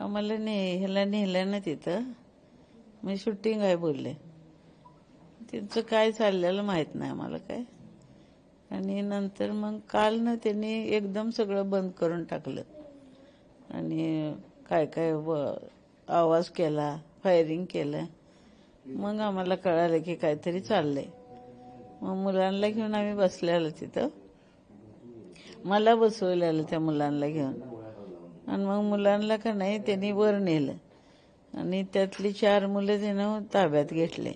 आम्हाला ने ह्याला नेलं ना तिथं. मी शूटिंग आहे बोलले. त्यांचं काय चाललेलं माहीत नाही आम्हाला काय. आणि नंतर मग काल ना त्यांनी एकदम सगळं बंद करून टाकलं. आणि काय काय व- आवाज केला फायरिंग केलं. मग आम्हाला कळालं की काहीतरी चाललंय. मग मुलांना घेऊन आम्ही बसलेलो तिथं. मला बसवलेलं त्या मुलांना घेऊन. आणि मग मुलांना का नाही त्यांनी वर नेलं. आणि त्यातली चार मुलं त्यानं ताब्यात घेतले.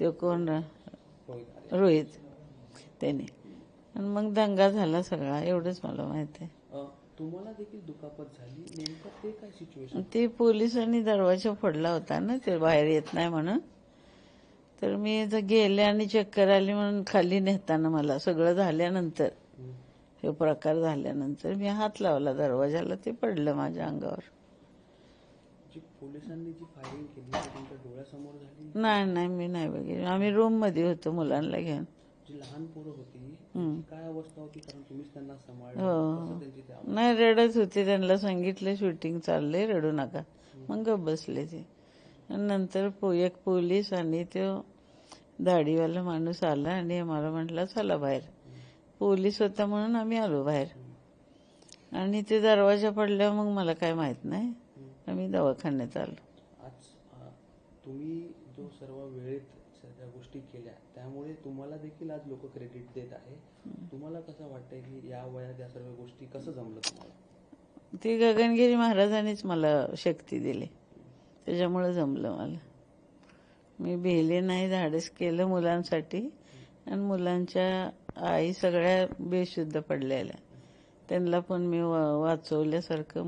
ते कोण रोहित. त्याने. आणि मग दंगा झाला सगळा एवढंच मला माहीत आहे. तुम्हाला देखील दुखापत झाली. ते काय सिच्युएशन ते पोलिसांनी दरवाजा फोडला होता ना ते बाहेर येत नाही म्हणून. तर मी गेले आणि चक्कर आली म्हणून खाली नेताना मला सगळं झाल्यानंतर. हे प्रकार झाल्यानंतर मी हात लावला दरवाजाला ते पडलं माझ्या अंगावर. जी पोलिसांनी जी फायरिंग केली ती तुमच्या डोळ्यासमोर झाली? नाही नाही मी नाही बघितलं. आम्ही रूममध्ये होतो मुलांना घेऊन. जी लहान पोरं होती हम्म. त्यांची काय अवस्था होती? कारण तुम्हीच त्यांना सांभाळलं. हो. नाही रडत होते. त्यांना सांगितलं शूटिंग चाललंय रडू नका. मग बसले ते. नंतर एक पोलीस आणि तो दाढीवाला माणूस आला आणि आम्हाला म्हटलं चला बाहेर. पोलीस होता म्हणून आम्ही आलो बाहेर. आणि ते दरवाजा पडल्यावर मग मला काय माहीत नाही. आम्ही दवाखान्यात आलो. तुम्ही जो सर्व वेळेत सगळ्या गोष्टी केल्या त्यामुळे तुम्हाला देखील आज लोक क्रेडिट देत आहे. तुम्हाला कसं वाटतंय की या वयात या सर्व गोष्टी कसं जमलं तुम्हाला? ते गगनगिरी महाराजांनीच मला शक्ती दिली. त्याच्यामुळे जमलं मला. मी भिले नाही धाडस केलं मुलांसाठी. आणि मुलांच्या आई सगळ्या बेशुद्ध पडलेल्या. त्यांना पण मी वा- वाचवल्यासारखं